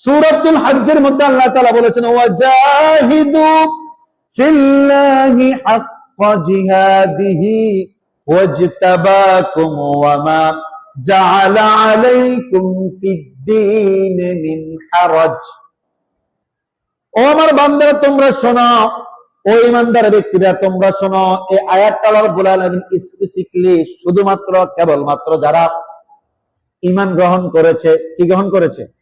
সূরাতুল হজ্জের মধ্যে আল্লাহ তাআলা বলেছেন, ওয়াজাহিদু ফিল্লাহি জিহাদিহি ওয়াজতাবাকুম ওয়ামা জাআলা আলাইকুম ফিদ-দীন মিন হারাজ। ও আমার বান্দারা, তোমরা শোনো, ও ইমানদার ব্যক্তিরা, তোমরা শোনো, এই আয়াতটা রাব্বুল স্পেসিফিকলি শুধুমাত্র, কেবলমাত্র যারা ইমান গ্রহণ করেছে, কি গ্রহণ করেছে?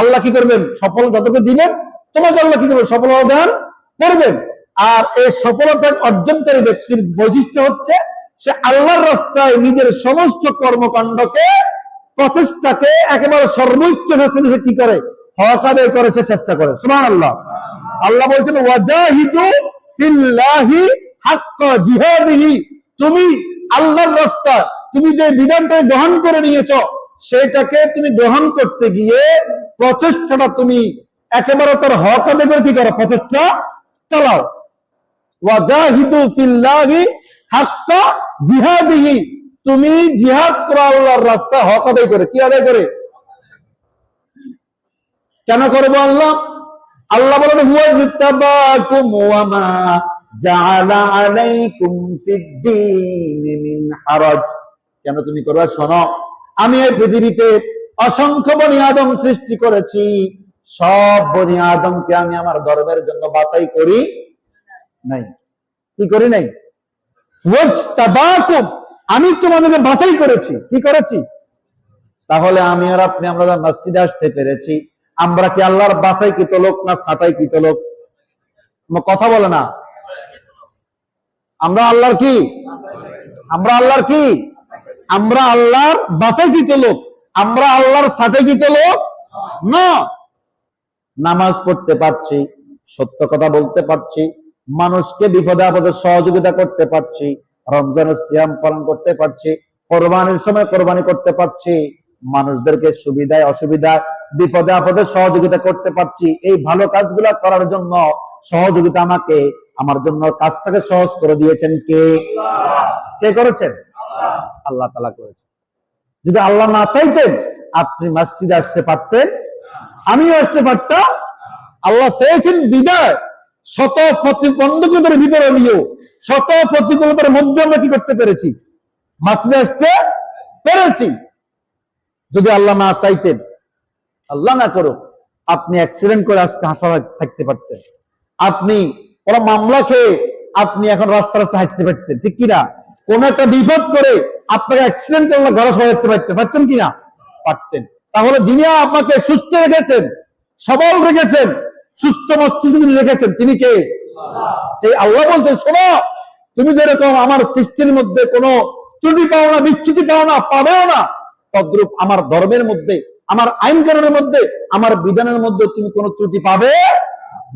আল্লাহ কি করবেন? সফল যাদেরকে দিবেন, তোমাকে আল্লাহ কি করবেন? সফলতা দান করবেন। আর এই সফলতা অর্জনকারী ব্যক্তির বৈশিষ্ট্য হচ্ছে, সে আল্লাহর রাস্তায় নিজের সমস্ত কর্মকাণ্ডকে, প্রচেষ্টাকে একেবারে সর্বোচ্চ চেষ্টা সে কি করে? হক আদায় করে, সে চেষ্টা করে। সুমান আল্লাহ আল্লাহ বলছেন, ওয়াজাহিদু ফিল্লাহি হাক্কা জিহাদিহি। তুমি আল্লাহর রাস্তা তুমি যে বিধানটা গ্রহণ করে নিয়েছো সেটাকে তুমি গ্রহণ করতে গিয়ে প্রচেষ্টাটা তুমি একেবারে তার হক আদায় করে কি করো? প্রচেষ্টা চালাও। তুমি জিহাদ রাস্তা হক আদায় করে। কি আদায় করে? কেন করব আল্লাহ? আল্লাহ বলেন কেন তুমি করবা? শোনো আমি এই পৃথিবীতে অসংখ্য বনি আদম সৃষ্টি করেছি। সব বনি আদমকে আমি আমার ধর্মের জন্য বাছাই করি নাই। কি করি নাই? আমি তোমাদেরকে বাছাই করেছি। কি করেছি? তাহলে আমি আর আপনি, আমরা মসজিদে আসতে পেরেছি, আমরা কি আল্লাহর বাসাই কিত লোক না ছাটাই কিত লোক কথা বলে না। আমরা আল্লাহর কি? আমরা আল্লাহর কি? আমরা আল্লাহর বাসাই কিত লোক। আমরা আল্লাহর ছাটাই কিত লোক? না। নামাজ পড়তে পারছি, সত্য কথা বলতে পারছি, মানুষকে বিপদে আপদে সহযোগিতা করতে পারছি, রমজানের সিয়াম পালন করতে পারছি, কোরবানির সময় কোরবানি করতে পারছি, মানুষদেরকে সুবিধায় অসুবিধায় বিপদে আপদে সহযোগিতা করতে পারছি, এই ভালো কাজগুলা করার জন্য সহযোগিতা আমাকে, আমার জন্য কাজটাকে সহজ করে দিয়েছেন কে? কে করেছেন? আল্লাহ তালা করেছেন। যদি আল্লাহ না চাইতেন, আপনি মসজিদে আসতে পারতেন, আমিও আসতে পারতাম। আল্লাহ চেয়েছেন বিদায়। শত প্রতিবন্ধকতার ভিতরে নিয়েও শত প্রতিকূলতার মধ্যে আমরা কি করতে পেরেছি? মাসলে আসতে পেরেছি। যদি আল্লাহ না চাইতেন, আল্লাহ না করো আপনি অ্যাক্সিডেন্ট করে আজকে হাসপাতালে থাকতে পারতেন। আপনি কোন মামলা খেয়ে আপনি এখন রাস্তা রাস্তা হাঁটতে পারতেন, ঠিক কিনা? কোন একটা বিপদ করে আপনাকে অ্যাক্সিডেন্ট করলে ঘরে সবাই হাঁটতে পারতেন পারতেন কিনা? পারতেন। তাহলে যিনি আপনাকে সুস্থ রেখেছেন, সবল রেখেছেন, সুস্থ মস্তিষ্ক রেখেছেন, তিনি কে? সেই আল্লাহ বলছেন, শোনো, তুমি যেরকম আমার সৃষ্টির মধ্যে কোনো ত্রুটি পাও না, বিচ্যুতি পাও না, পাবেও না, তদ্রূপ আমার ধর্মের মধ্যে, আমার আইন কানুনের মধ্যে, আমার বিধানের মধ্যে তুমি কোনো ত্রুটি পাবে?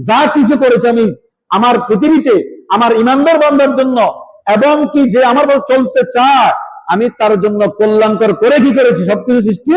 যা কিছু করেছে আমি, আমার পৃথিবীতে, আমার ইমানদার বান্ধার জন্য এবং কি যে আমার চলতে চায়, আমি তার জন্য কল্যাণকর করে কি করেছি? সবকিছু সৃষ্টি